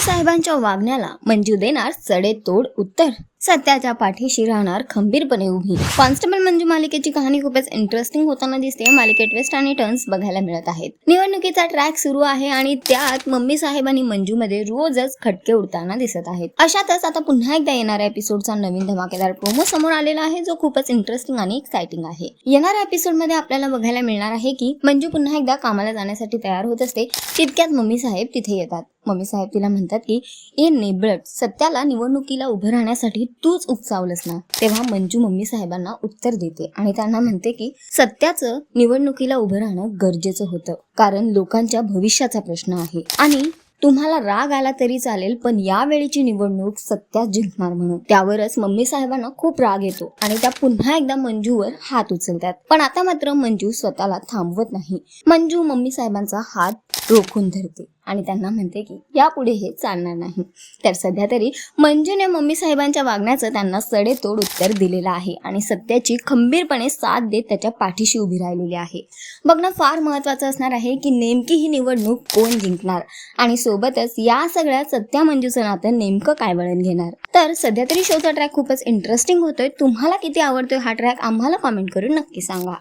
साहेबांच्या वागण्याला मंजू देणार सडेतोड उत्तर. सत्याच्या पाठीशी राहणार खंबीरपणे उभी. कॉन्स्टेबल मंजू मालिकेची कहाणी खूपच इंटरेस्टिंग होताना दिसते. मालिकेत ट्विस्ट आणि टर्न्स बघायला मिळत आहेत. निवडणुकीचा ट्रॅक सुरू आहे आणि त्यात मम्मी साहेब आणि मंजूमध्ये रोजच खटके उडताना दिसत आहेत. अशातच आता पुन्हा एकदा येणाऱ्या एपिसोडचा नवीन धमाकेदार प्रोमो समोर आलेला आहे जो खूपच इंटरेस्टिंग आणि एक्साइटिंग आहे. येणाऱ्या एपिसोडमध्ये आपल्याला बघायला मिळणार आहे की मंजू पुन्हा एकदा कामाला जाण्यासाठी तयार होत असते. तितक्यात मम्मी साहेब तिथे येतात. मम्मी साहेब तिला म्हणतात की ए नेबळट सत्याला निवडणुकीला उभं राहण्यासाठी तूच उकसावलंस ना? तेव्हा मंजू मम्मी साहेबांना उत्तर देते आणि त्यांना म्हणते की सत्याचं निवडणुकीला उभं राहणं गरजेचं होतं कारण लोकांच्या भविष्याचा प्रश्न आहे. आणि तुम्हाला राग आला तरी चालेल पण यावेळीची निवडणूक सत्या जिंकणार म्हणून. त्यावरच मम्मी साहेबांना खूप राग येतो आणि त्या पुन्हा एकदा मंजूवर हात उचलतात. पण आता मात्र मंजू स्वतःला थांबवत नाही. मंजू मम्मी साहेबांचा हात रोखून धरते. आणि त्यांना म्हणते की यापुढे हे चालणार नाही. तर सध्या तरी मंजूने मम्मी साहेबांच्या वागण्याचं त्यांना सडेतोड उत्तर दिलेलं आहे आणि सत्याची खंबीरपणे साथ देत त्याच्या पाठीशी उभी राहिलेली आहे. बघणं फार महत्त्वाचं असणार आहे की नेमकी ही निवडणूक कोण जिंकणार आणि सोबतच या सगळ्या सत्या मंजूचं नातं नेमकं काय वळण घेणार? तर सध्या तरी शोचा ट्रॅक खूपच इंटरेस्टिंग होतोय. तुम्हाला किती आवडतोय हा ट्रॅक आम्हाला कॉमेंट करून नक्की सांगा.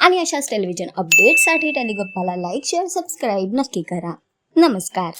आणि अशाच टेलिव्हिजन अपडेटसाठी टेलिगप्पाला लाईक शेअर सबस्क्राईब नक्की करा. नमस्कार.